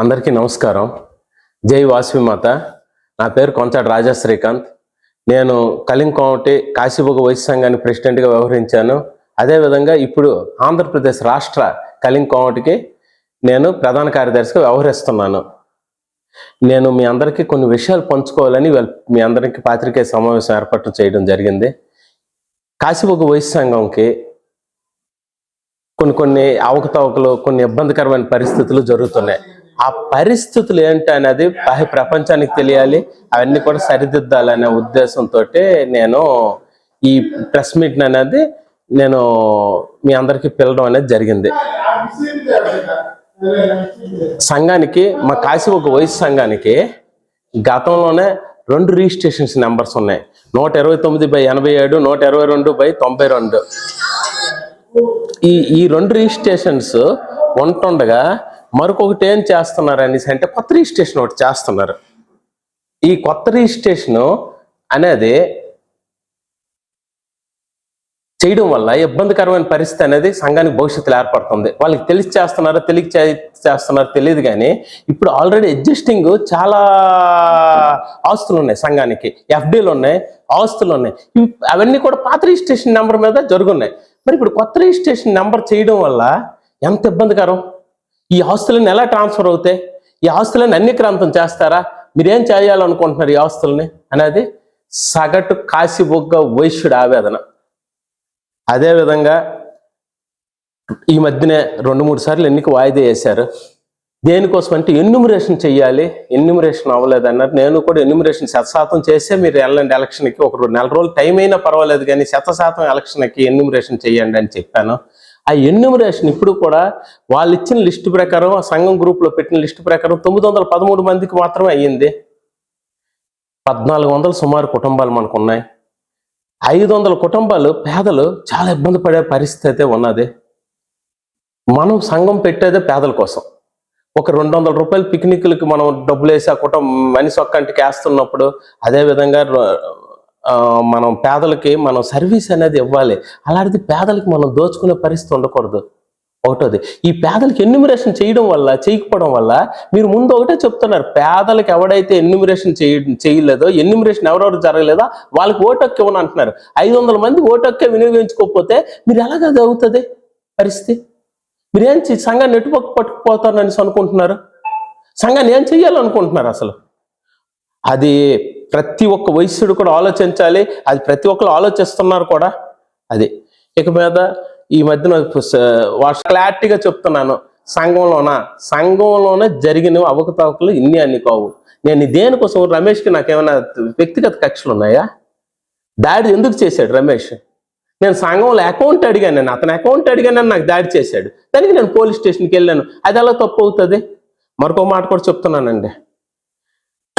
అందరికీ నమస్కారం. జై వాసవిమాత నా పేరు కొంచాడు రాజా శ్రీకాంత్. నేను కలింకోమటి కాశీబొగ వైశ్య సంఘాన్ని ప్రెసిడెంట్గా వ్యవహరించాను. అదేవిధంగా ఇప్పుడు ఆంధ్రప్రదేశ్ రాష్ట్ర కలింకోమటికి నేను ప్రధాన కార్యదర్శిగా వ్యవహరిస్తున్నాను. నేను మీ అందరికీ కొన్ని విషయాలు పంచుకోవాలని మీ అందరికీ పాత్రికేయ సమావేశం ఏర్పాటు చేయడం జరిగింది. కాశీబొగ వైశ్య సంఘంకి కొన్ని కొన్ని అవకతవకలు కొన్ని ఇబ్బందికరమైన పరిస్థితులు జరుగుతున్నాయి. ఆ పరిస్థితులు ఏంటి అనేది బాహ్య ప్రపంచానికి తెలియాలి. అవన్నీ కూడా సరిదిద్దాలనే ఉద్దేశంతో నేను ఈ ప్రెస్ మీట్ అనేది నేను మీ అందరికీ పిలవడం అనేది జరిగింది. సంఘానికి మా కాశీ ఒక వయసు సంఘానికి గతంలోనే రెండు రిజిస్ట్రేషన్స్ నెంబర్స్ ఉన్నాయి. నూట ఇరవై తొమ్మిది బై ఎనభై ఏడు నూట ఇరవై రెండు బై తొంభై రెండు. ఈ ఈ రెండు రిజిస్ట్రేషన్స్ ఉంటుండగా మరొకటి ఏం చేస్తున్నారు అనేసి అంటే కొత్త రిజిస్ట్రేషన్ ఒకటి చేస్తున్నారు. ఈ కొత్త రిజిస్ట్రేషన్ అనేది చేయడం వల్ల ఇబ్బందికరమైన పరిస్థితి అనేది సంఘానికి భవిష్యత్తులో ఏర్పడుతుంది. వాళ్ళకి తెలిసి చేస్తున్నారో తెలియ చేస్తున్నారో తెలియదు కానీ ఇప్పుడు ఆల్రెడీ ఎగ్జిస్టింగ్ చాలా ఆస్తులు ఉన్నాయి సంఘానికి. ఎఫ్డీలు ఉన్నాయి ఆస్తులు ఉన్నాయి. అవన్నీ కూడా పాత రిజిస్ట్రేషన్ నెంబర్ మీద జరుగున్నాయి. మరి ఇప్పుడు కొత్త రిజిస్ట్రేషన్ నెంబర్ చేయడం వల్ల ఎంత ఇబ్బందికరం? ఈ ఆస్తులన్నీ ఎలా ట్రాన్స్ఫర్ అవుతాయి? ఈ ఆస్తులను అన్యక్రాంతం చేస్తారా? మీరేం చేయాలనుకుంటున్నారు ఈ ఆస్తుల్ని? అనేది సగటు కాశీబొగ్గ వైశ్యుడు ఆవేదన. అదేవిధంగా ఈ మధ్యనే రెండు మూడు సార్లు ఎన్నిక వాయిదా వేశారు. దేనికోసం అంటే ఎన్యూమరేషన్ చేయాలి ఎన్యూమరేషన్ అవ్వలేదు అన్నారు నేను కూడా ఎన్యూమరేషన్ శతశాతం చేస్తే మీరు వెళ్ళండి ఎలక్షన్కి. ఒక నెల రోజులు టైం అయినా పర్వాలేదు కానీ శతశాతం ఎలక్షన్కి ఎన్యూమరేషన్ చేయండి అని చెప్పాను. ఆ ఎన్యూమరేషన్ ఇప్పుడు కూడా వాళ్ళు ఇచ్చిన లిస్టు ప్రకారం ఆ సంఘం గ్రూప్లో పెట్టిన లిస్టు ప్రకారం తొమ్మిది వందల పదమూడు మందికి మాత్రమే అయ్యింది. పద్నాలుగు వందల సుమారు కుటుంబాలు మనకు ఉన్నాయి ఐదు వందల కుటుంబాలు పేదలు చాలా ఇబ్బంది పడే పరిస్థితి అయితే ఉన్నది. మనం సంఘం పెట్టేదే పేదల కోసం. ఒక రెండు వందల రూపాయలు పిక్నిక్లకి మనం డబ్బులు వేసి ఆ కుటుంబం మనిషి ఒక్కంటికి వేస్తున్నప్పుడు అదేవిధంగా మనం పేదలకి మనం సర్వీస్ అనేది ఇవ్వాలి. అలాంటిది పేదలకి మనం దోచుకునే పరిస్థితి ఉండకూడదు. ఒకటోది ఈ పేదలకి ఎన్యూమిరేషన్ చేయడం వల్ల చేయకపోవడం వల్ల మీరు ముందు ఒకటే చెప్తున్నారు పేదలకు ఎవడైతే ఎన్యూమిరేషన్ చేయ చేయలేదో ఎన్యూమిరేషన్ ఎవరెవరు జరగలేదో వాళ్ళకి ఓటక్కి ఇవ్వను అంటున్నారు. ఐదు వందల మంది ఓటొక్కే వినియోగించుకోకపోతే మీరు ఎలాగ అవుతుంది పరిస్థితి? మీరేం చే- సంఘాన్ని నెట్వర్క్ పట్టుకుపోతారు అనేసి అనుకుంటున్నారు? సంఘాన్ని ఏం చెయ్యాలనుకుంటున్నారు అసలు? అది ప్రతి ఒక్క వయస్సుడు కూడా ఆలోచించాలి. అది ప్రతి ఒక్కరు ఆలోచిస్తున్నారు కూడా. అది. ఇక మీద ఈ మధ్యన క్లారిటీగా చెప్తున్నాను. సంఘంలోన? సంఘంలోనే జరిగిన అవకతవకలు ఇన్ని అన్ని కావు. నేను దేనికోసం? రమేష్కి నాకేమైనా వ్యక్తిగత కక్షలు ఉన్నాయా? దాడి ఎందుకు చేశాడు రమేష్? నేను సంఘంలో అకౌంట్ అడిగాను నేను. అతని అకౌంట్ అడిగానని నాకు దాడి చేశాడు. దానికి నేను పోలీస్ స్టేషన్కి వెళ్ళాను. అది ఎలా తప్పు అవుతుంది? మరొక మాట కూడా చెప్తున్నానండి.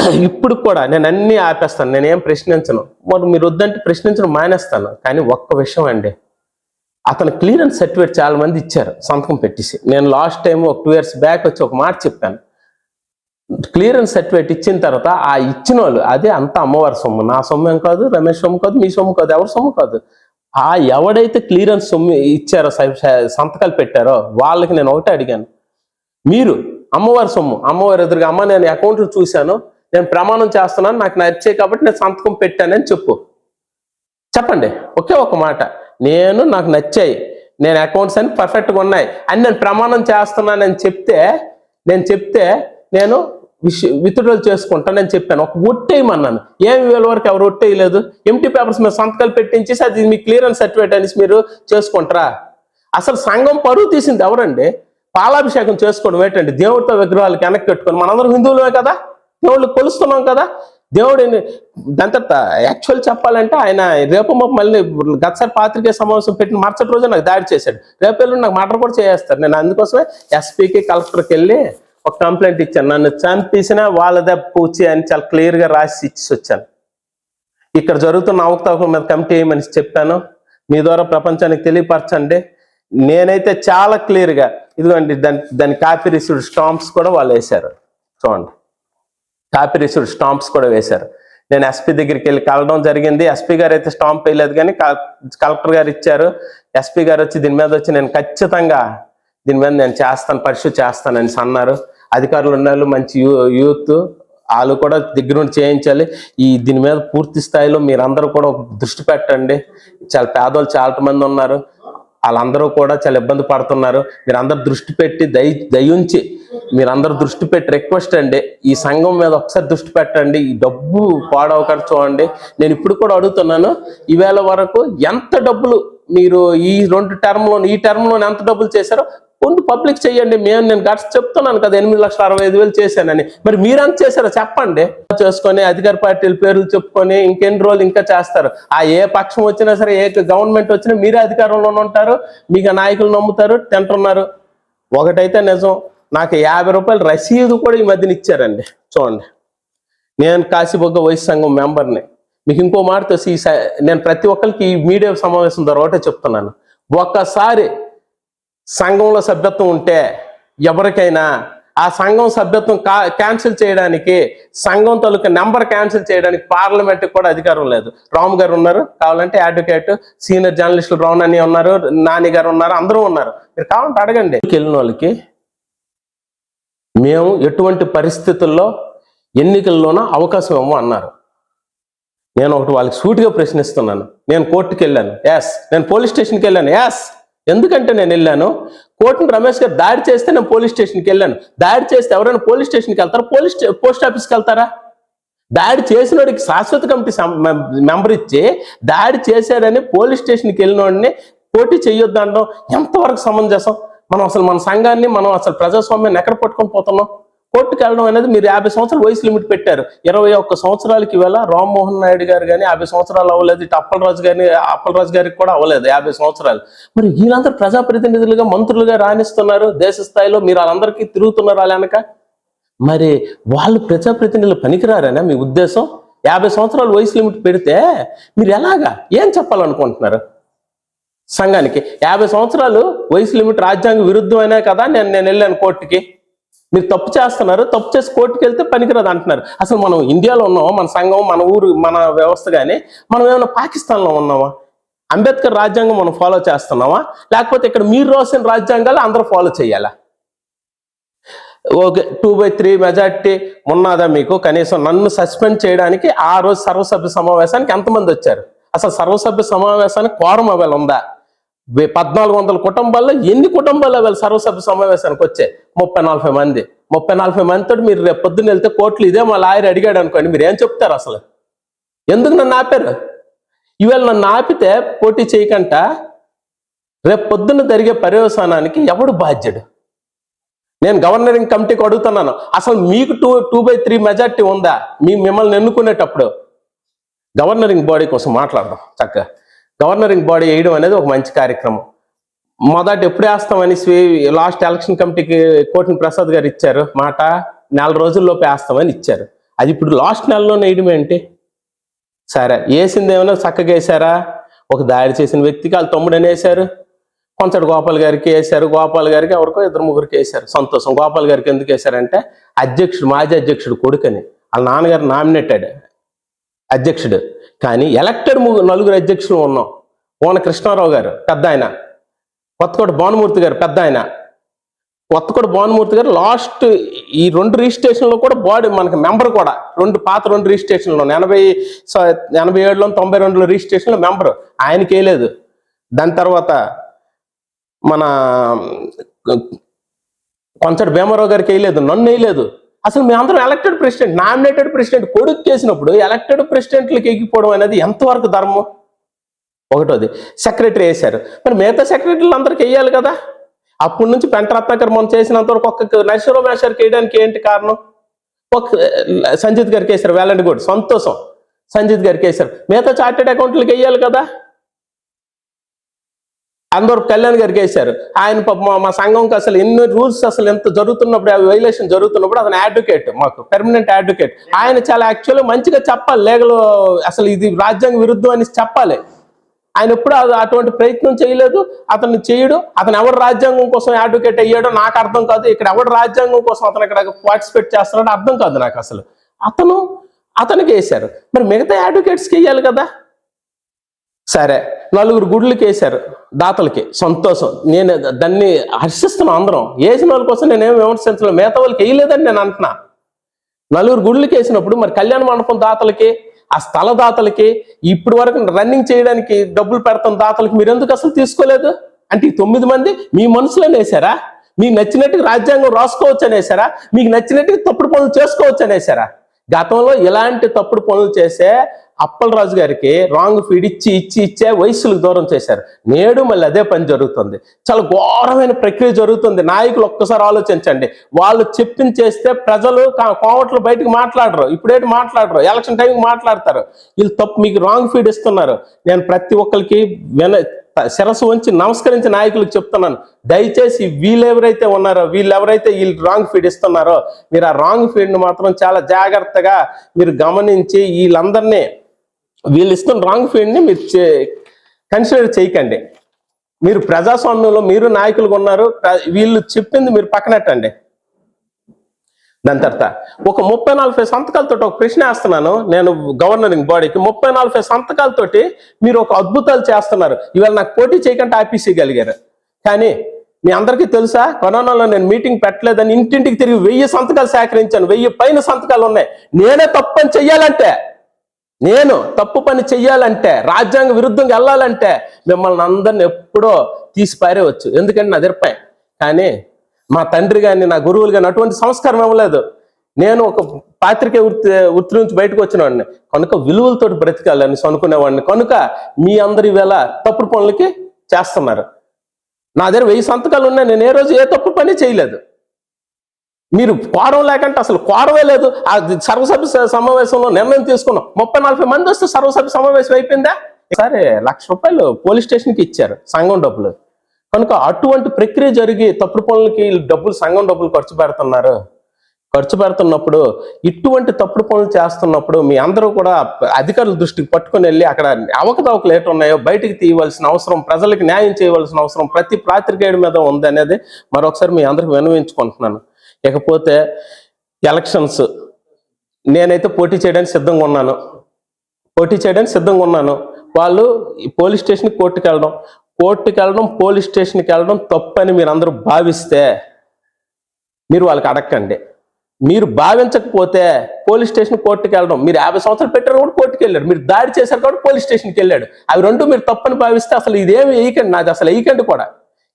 ఇప్పుడు కూడా నేను అన్ని ఆపేస్తాను నేనేం ప్రశ్నించను. మరి మీరు వద్దంటే ప్రశ్నించడం మానేస్తాను. కానీ ఒక్క విషయం అండి. అతను క్లియరెన్స్ సర్టిఫికేట్ చాలా మంది ఇచ్చారు సంతకం పెట్టేసి. నేను లాస్ట్ టైం ఒక టూ ఇయర్స్ బ్యాక్ వచ్చి ఒక మాట చెప్పాను. క్లియరెన్స్ సర్టిఫికేట్ ఇచ్చిన తర్వాత ఆ ఇచ్చిన వాళ్ళు అదే అంత అమ్మవారి సొమ్ము. నా సొమ్ము ఏం కాదు రమేష్ సొమ్ము కాదు మీ సొమ్ము కాదు ఎవరి సొమ్ము కాదు. ఆ ఎవడైతే క్లియరెన్స్ సొమ్ము ఇచ్చారో సంతకాలు పెట్టారో వాళ్ళకి నేను ఒకటే అడిగాను. మీరు అమ్మవారి సొమ్ము అమ్మవారి ఎదురుగా అమ్మ నేను అకౌంట్లో చూశాను. నేను ప్రమాణం చేస్తున్నాను నాకు నచ్చే కాబట్టి నేను సంతకం పెట్టానని చెప్పు. చెప్పండి ఒకే ఒక మాట. నేను నాకు నచ్చాయి నేను అకౌంట్స్ అన్ని పర్ఫెక్ట్గా ఉన్నాయి అని నేను ప్రమాణం చేస్తున్నానని చెప్తే నేను చెప్తే నేను విత్డ్రాల్ చేసుకుంటానని చెప్పాను. ఒక ఒట్టేయమన్నాను ఏమి వేల వరకు ఎవరు ఒట్టేయలేదు ఎంటీ పేపర్స్ మీరు సంతకాలు పెట్టించేసి అది మీ క్లియరెన్స్ సర్టిఫికేట్ అనేసి మీరు చేసుకుంటారా? అసలు సంఘం పరువు తీసింది ఎవరండి? పాలాభిషేకం చేసుకోవడం ఏంటండి? దేవుడితో విగ్రహాలు వెనక్కి పెట్టుకొని మనందరం హిందువులమే కదా? దేవుళ్ళు కొలుస్తున్నాం కదా. దేవుడిని దాంతో యాక్చువల్ చెప్పాలంటే ఆయన రేపు మళ్ళీ గతసారి పాత్రికే సమావేశం పెట్టిన మరుసటి రోజు నాకు దాడి చేశాడు. రేపు వెళ్ళి నాకు మటర్ కూడా చేస్తారు నేను అందుకోసమే ఎస్పీకి కలెక్టర్కి వెళ్ళి ఒక కంప్లైంట్ ఇచ్చాను. నన్ను చంపేసిన వాళ్ళదే పూచి అని చాలా క్లియర్గా రాసి ఇచ్చి వచ్చాను. ఇక్కడ జరుగుతున్న అవకతవకం మీద కమిటీ వేయమని చెప్పాను? మీ ద్వారా ప్రపంచానికి తెలియపరచండి. నేనైతే చాలా క్లియర్గా ఇదిగోండి దాని దాని కాపీ రిసీవ్డ్ స్టాంప్స్ కూడా వాళ్ళు వేశారు. చూడండి. కాపీ స్టాంప్స్ కూడా వేశారు. నేను ఎస్పీ దగ్గరికి వెళ్ళి కలవడం జరిగింది. ఎస్పీ గారు అయితే స్టాంప్ వేయలేదు కానీ కలెక్టర్ గారు ఇచ్చారు. ఎస్పీ గారు వచ్చి దీని మీద వచ్చి నేను ఖచ్చితంగా దీని మీద నేను చేస్తాను పరిశుభ్ర చేస్తానని అన్నారు. అధికారులు ఉన్నారు మంచి యూ- యూత్ వాళ్ళు కూడా దగ్గరుండి చేయించాలి. ఈ దీని మీద పూర్తి స్థాయిలో మీరందరూ కూడా దృష్టి పెట్టండి. చాలా పేదోళ్ళు చాలా మంది ఉన్నారు. వాళ్ళందరూ కూడా చాలా ఇబ్బంది పడుతున్నారు. మీరందరూ దృష్టి పెట్టి దయ దయుంచి మీరందరూ దృష్టి పెట్టి రిక్వెస్ట్ అండి. ఈ సంఘం మీద ఒకసారి దృష్టి పెట్టండి. ఈ డబ్బు పాడవకరు చూడండి. నేను ఇప్పుడు కూడా అడుగుతున్నాను ఈవేళ వరకు ఎంత డబ్బులు మీరు ఈ రెండు టర్మ్లో ఈ టర్మ్లో ఎంత డబ్బులు చేశారో ముందు పబ్లిక్ చేయండి మేము నేను గట్స్ చెప్తున్నాను కదా ఎనిమిది లక్షల అరవై ఐదు వేలు చేశానని. మరి మీరు ఎంత చేశారో చెప్పండి. చేసుకొని అధికార పార్టీల పేర్లు చెప్పుకొని ఇంకెన్ని రోజులు ఇంకా చేస్తారు. ఆ ఏ పక్షం వచ్చినా సరే ఏ గవర్నమెంట్ వచ్చినా మీరే అధికారంలోనే ఉంటారు. మీకు ఆ నాయకులు నమ్ముతారు తింటున్నారు. ఒకటైతే నిజం నాకు యాభై రూపాయలు రసీదు కూడా ఈ మధ్యన ఇచ్చారండి. చూడండి. నేను కాశీబొగ్గ వయసు సంఘం మెంబర్ని. మీకు ఇంకో మాట తెలిసి నేను ప్రతి ఒక్కరికి ఈ మీడియా సమావేశం ద్వారా ఒకటే చెప్తున్నాను. ఒక్కసారి సంఘంలో సభ్యత్వం ఉంటే ఎవరికైనా ఆ సంఘం సభ్యత్వం కా క్యాన్సిల్ చేయడానికి సంఘం తాలూకా నెంబర్ క్యాన్సిల్ చేయడానికి పార్లమెంట్కి కూడా అధికారం లేదు. రామ్ గారు ఉన్నారు కావాలంటే అడ్వకేట్ సీనియర్ జర్నలిస్టులు రామ్ అని ఉన్నారు నాని గారు ఉన్నారు అందరూ ఉన్నారు. మీరు కావాలంటే అడగండి. వెళ్ళిన వాళ్ళకి మేము ఎటువంటి పరిస్థితుల్లో ఎన్నికల్లోనూ అవకాశం ఇవ్వము అన్నారు. నేను ఒకటి వాళ్ళకి సూటిగా ప్రశ్నిస్తున్నాను. నేను కోర్టుకి వెళ్ళాను. ఎస్ నేను పోలీస్ స్టేషన్కి వెళ్ళాను. యాస్ ఎందుకంటే నేను వెళ్ళాను? కోర్టును రమేష్ గారు దాడి చేస్తే నేను పోలీస్ స్టేషన్కి వెళ్ళాను. దాడి చేస్తే ఎవరైనా పోలీస్ స్టేషన్కి వెళ్తారా? పోలీస్ స్టే- పోస్ట్ ఆఫీస్కి వెళ్తారా? దాడి చేసినోడికి శాశ్వత కమిటీ మెంబర్ ఇచ్చి దాడి చేశాడని పోలీస్ స్టేషన్కి వెళ్ళినోడిని పోటీ చేయొద్దు అనడం ఎంతవరకు సమంజసం? మనం అసలు మన సంఘాన్ని మనం అసలు ప్రజాస్వామ్యాన్ని ఎక్కడ పట్టుకొని పోతున్నాం? కోర్టుకు వెళ్ళడం అనేది మీరు యాభై సంవత్సరాలు వయసు లిమిట్ పెట్టారు. ఇరవై ఒక్క సంవత్సరాలకి వేళ రామ్మోహన్ నాయుడు గారు కానీ యాభై సంవత్సరాలు అవ్వలేదు ఇటు అప్పలరాజు గారిని అప్పలరాజు గారికి కూడా అవ్వలేదు యాభై సంవత్సరాలు. మరి వీళ్ళందరూ ప్రజాప్రతినిధులుగా మంత్రులుగా రాణిస్తున్నారు దేశ స్థాయిలో మీరు వాళ్ళందరికీ తిరుగుతున్నారు వాళ్ళ మరి వాళ్ళు ప్రజాప్రతినిధులు పనికిరారనే మీ ఉద్దేశం? యాభై సంవత్సరాలు వయసు లిమిట్ పెడితే మీరు ఎలాగా? ఏం చెప్పాలనుకుంటున్నారు? సంఘానికి. యాభై సంవత్సరాలు వయసు లిమిట్ రాజ్యాంగ విరుద్ధమైనా కదా నేను నేను వెళ్ళాను కోర్టుకి. మీరు తప్పు చేస్తున్నారు తప్పు చేసి కోర్టుకి వెళ్తే పనికిరాదు అంటున్నారు. అసలు మనం ఇండియాలో ఉన్నామా? మన సంఘం మన ఊరు మన వ్యవస్థ కానీ మనం ఏమైనా పాకిస్తాన్లో ఉన్నామా? అంబేద్కర్ రాజ్యాంగం మనం ఫాలో చేస్తున్నామా? లేకపోతే ఇక్కడ మీరు రాసిన రాజ్యాంగాలు అందరూ ఫాలో చేయాలా? Okay two by three majority ఉన్నదా మీకు? కనీసం నన్ను సస్పెండ్ చేయడానికి ఆ రోజు సర్వసభ్య సమావేశానికి ఎంతమంది వచ్చారు? అసలు సర్వసభ్య సమావేశానికి కోరం అవైల్ ఉందా? పద్నాలుగు వందల కుటుంబాల్లో ఎన్ని కుటుంబాల్లో అవి సర్వసభ్య సమావేశానికి వచ్చాయి? ముప్పై నలభై మంది. ముప్పై నలభై మందితో మీరు రేపు పొద్దున్న వెళ్తే కోట్లు ఇదే మా లాయర్ అడిగాడు అనుకోండి మీరు ఏం చెప్తారు అసలు? ఎందుకు నన్ను ఆపారు? ఇవాళ నన్ను ఆపితే పోటీ చేయకంట రేపు పొద్దున్న జరిగే పర్యవసానానికి ఎవడు బాధ్యుడు? నేను గవర్నరింగ్ కమిటీకి అడుగుతున్నాను అసలు మీకు two two by three majority ఉందా? మీ మిమ్మల్ని ఎన్నుకునేటప్పుడు. గవర్నరింగ్ బాడీ కోసం మాట్లాడదాం చక్కగా. గవర్నరింగ్ బాడీ వేయడం అనేది ఒక మంచి కార్యక్రమం. మొదట ఎప్పుడు వేస్తామని లాస్ట్ ఎలక్షన్ కమిటీకి కోటిని ప్రసాద్ గారు ఇచ్చారు. మాట నెల రోజుల్లోపు వేస్తామని ఇచ్చారు. అది ఇప్పుడు లాస్ట్ నెలలోనే వేయడం ఏంటి? సరే వేసింది ఏమైనా చక్కగా వేసారా ఒక దాడి చేసిన వ్యక్తికి వాళ్ళ తమ్ముడని వేశారు. కొంచెడు గోపాల్ గారికి వేశారు. గోపాల్ గారికి ఎవరికో ఇద్దరు ముగ్గురికి వేశారు. సంతోషం. గోపాల్ గారికి ఎందుకు వేశారంటే అధ్యక్షుడు మాజీ అధ్యక్షుడు కొడుకని. వాళ్ళ నాన్నగారు నామినేటెడ్. అధ్యక్షుడు. కానీ ఎలక్టెడ్ నలుగురు అధ్యక్షులు ఉన్నాం. ఓన కృష్ణారావు గారు పెద్ద ఆయన. కొత్తకోట భానుమూర్తి గారు పెద్ద ఆయన. కొత్తకోట భానుమూర్తి గారు లాస్ట్ ఈ రెండు రిజిస్ట్రేషన్లో కూడా బాడీ మనకి మెంబర్ కూడా. రెండు పాత రెండు రిజిస్ట్రేషన్లో ఎనభై ఎనభై ఏడులో తొంభై రెండులో రిజిస్ట్రేషన్లో మెంబరు. ఆయనకి వేయలేదు దాని తర్వాత మన కొంచెం భీమారావు గారికి వేయలేదు. నన్ను వేయలేదు. అసలు మేమందరం ఎలక్టెడ్ ప్రెసిడెంట్ నామినేటెడ్ ప్రెసిడెంట్ కొడుకు చేసినప్పుడు ఎలక్టెడ్ ప్రెసిడెంట్లకు ఎగిపోవడం అనేది ఎంతవరకు ధర్మం? ఒకటోది సెక్రటరీ వేశారు. మరి మిగతా సెక్రటరీలు అందరికి వేయాలి కదా? అప్పటి నుంచి పెంటరత్నాకర్ మనం చేసినంత వరకు ఒక్క నరసింహరావు మేషర్కి వేయడానికి ఏంటి కారణం? ఒక సంజిత్ గారికి వేశారు వేలండి కూడా సంతోషం. సంజిత్ గారికి వేశారు. మిగతా చార్టెడ్ అకౌంట్లకి వేయాలి కదా? అందరూ కళ్యాణ్ గారికి వేశారు. ఆయన మా- సంఘంకి అసలు ఎన్ని రూల్స్ అసలు ఎంత జరుగుతున్నప్పుడు ఆ వైలేషన్ జరుగుతున్నప్పుడు అతను అడ్వకేట్ మాకు పెర్మనెంట్ అడ్వకేట్ ఆయన చాలా యాక్చువల్గా మంచిగా చెప్పాలి. లేగలు అసలు ఇది రాజ్యాంగ విరుద్ధం అని చెప్పాలి. ఆయన ఎప్పుడు అది- అటువంటి ప్రయత్నం చేయలేదు. అతను చేయడు. అతను ఎవరు రాజ్యాంగం కోసం అడ్వకేట్ అయ్యాడో నాకు అర్థం కాదు. ఇక్కడ ఎవరు రాజ్యాంగం కోసం అతను ఇక్కడ పార్టిసిపేట్ చేస్తున్నాడో అర్థం కాదు నాకు అసలు. అతను అతనికి వేశారు. మరి మిగతా అడ్వకేట్స్కి వేయాలి కదా? సరే. నలుగురు గుడ్లకి వేశారు దాతలకి. సంతోషం. నేను దాన్ని హర్షిస్తున్నాను అందరం. వేసిన వాళ్ళ కోసం నేనేం విమర్శించలేదు మిగతా వాళ్ళకి వేయలేదని నేను అంటున్నా. నలుగురు గుడ్లకి వేసినప్పుడు మరి కళ్యాణ మండపం దాతలకి ఆ స్థల దాతలకి ఇప్పటి వరకు రన్నింగ్ చేయడానికి డబ్బులు పెడతాం దాతలకి మీరు ఎందుకు అసలు తీసుకోలేదు? అంటే ఈ తొమ్మిది మంది మీ మనసులోనే వేశారా? మీకు నచ్చినట్టుగా రాజ్యాంగం రాసుకోవచ్చు అనేసారా మీకు నచ్చినట్టుగా తప్పుడు పనులు చేసుకోవచ్చు అనేసారా గతంలో ఇలాంటి తప్పుడు పనులు చేసే అప్పలరాజు గారికి రాంగ్ ఫీడ్ ఇచ్చి ఇచ్చి ఇచ్చే వయస్సులకు దూరం చేశారు. నేడు మళ్ళీ అదే పని జరుగుతుంది. చాలా ఘోరమైన ప్రక్రియ జరుగుతుంది. నాయకులు ఒక్కసారి ఆలోచించండి. వాళ్ళు చెప్పింది చేస్తే ప్రజలు కోవట్లు బయటకు మాట్లాడరు. ఇప్పుడేంటి మాట్లాడరు? ఎలక్షన్ టైంకి మాట్లాడతారు. వీళ్ళు తప్పు మీకు రాంగ్ ఫీడ్ ఇస్తున్నారు. నేను ప్రతి ఒక్కరికి విన శిరస్సు ఉంచి నమస్కరించి నాయకులకు చెప్తున్నాను. దయచేసి వీళ్ళు ఎవరైతే ఉన్నారో వీళ్ళు ఎవరైతే వీళ్ళు రాంగ్ ఫీడ్ ఇస్తున్నారో మీరు ఆ రాంగ్ ఫీడ్ని మాత్రం చాలా జాగ్రత్తగా మీరు గమనించి వీళ్ళందరినీ వీళ్ళు ఇస్తున్న రాంగ్ ఫీడ్ని మీరు కన్సిడర్ చేయకండి. మీరు ప్రజాస్వామ్యంలో మీరు నాయకులుగా ఉన్నారు వీళ్ళు చెప్పింది మీరు పక్కనట్టండి. దాని తర్వాత ఒక ముప్పై నలభై సంతకాలతో ఒక ప్రశ్న వేస్తున్నాను. నేను గవర్నరింగ్ బాడీకి ముప్పై నలభై సంతకాలతోటి మీరు ఒక అద్భుతాలు చేస్తున్నారు. ఇవాళ నాకు పోటీ చేయకుండా ఆపేసేయగలిగారు. కానీ మీ అందరికీ తెలుసా? కరోనాలో నేను మీటింగ్ పెట్టలేదని ఇంటింటికి తిరిగి వెయ్యి సంతకాలు సేకరించాను. వెయ్యి పైన సంతకాలు ఉన్నాయి. నేనే తప్పని చెయ్యాలంటే నేను తప్పు పని చెయ్యాలంటే రాజ్యాంగ విరుద్ధంగా వెళ్ళాలంటే మిమ్మల్ని అందరిని ఎప్పుడో తీసి పారేవచ్చు ఎందుకంటే నా దిరపాయి కానీ మా తండ్రి కానీ నా గురువులు కానీ అటువంటి సంస్కారం ఇవ్వలేదు. నేను ఒక పాత్రికే వృత్తి వృత్తి నుంచి బయటకు వచ్చినవాడిని. కనుక విలువలతో బ్రతికాలని అనుకునేవాడిని. కనుక మీ అందరి వేళ తప్పుడు పనులకి చేస్తున్నారు. నా దగ్గర వెయ్యి సంతకాలు ఉన్నాయి. నేను ఏ రోజు ఏ తప్పు పని చేయలేదు. మీరు కోరం లేకంటే అసలు కోరమే లేదు. ఆ సర్వసభ్య స- సమావేశంలో నిర్ణయం తీసుకున్నాం. ముప్పై నలభై మంది వస్తే సర్వసభ్య సమావేశం అయిపోయిందా? సరే లక్ష రూపాయలు పోలీస్ స్టేషన్కి ఇచ్చారు సంఘం డబ్బులు. కనుక అటువంటి ప్రక్రియ జరిగి తప్పుడు పనులకి డబ్బులు సంఘం డబ్బులు ఖర్చు పెడుతున్నారు. ఖర్చు పెడుతున్నప్పుడు ఇటువంటి తప్పుడు పనులు చేస్తున్నప్పుడు మీ అందరూ కూడా అధికారుల దృష్టికి పట్టుకొని వెళ్ళి అక్కడ అవకతవకలు ఏటి ఉన్నాయో బయటికి తీయవలసిన అవసరం ప్రజలకు న్యాయం చేయవలసిన అవసరం ప్రతి పాత్రికేయుడి మీద ఉంది అనేది మరొకసారి మీ అందరికి వినవించుకుంటున్నాను ఇకపోతే ఎలక్షన్స్ నేనైతే పోటీ చేయడానికి సిద్ధంగా ఉన్నాను. పోటీ చేయడానికి సిద్ధంగా ఉన్నాను. వాళ్ళు ఈ పోలీస్ స్టేషన్కి కోర్టుకు వెళ్ళడం కోర్టుకి వెళ్ళడం పోలీస్ స్టేషన్కి వెళ్ళడం తప్పని మీరు అందరూ భావిస్తే మీరు వాళ్ళకి అడగండి మీరు భావించకపోతే పోలీస్ స్టేషన్ కోర్టుకి వెళ్ళడం మీరు యాభై సంవత్సరాలు పెట్టారు కూడా కోర్టుకి వెళ్ళారు మీరు దాడి చేశారు కాబట్టి పోలీస్ స్టేషన్కి వెళ్ళాడు అవి రెండు మీరు తప్పని భావిస్తే అసలు ఇదేమి వేయకండి నాది అసలు వేయకండి కూడా.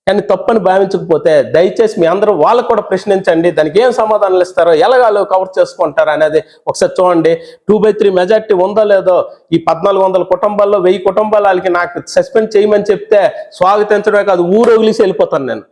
కానీ తప్పని భావించకపోతే దయచేసి మీ అందరూ వాళ్ళకు కూడా ప్రశ్నించండి దానికి ఏం సమాధానాలు ఇస్తారో ఎలాగాలో కవర్ చేసుకుంటారు అనేది ఒకసారి చూడండి. టూ బై త్రీ మెజార్టీ ఉందో లేదో ఈ పద్నాలుగు వందల కుటుంబాల్లో వెయ్యి కుటుంబాలకి నాకు సస్పెండ్ చేయమని చెప్తే స్వాగతించడమే కాదు ఊరు వెళ్ళిపోతాను నేను.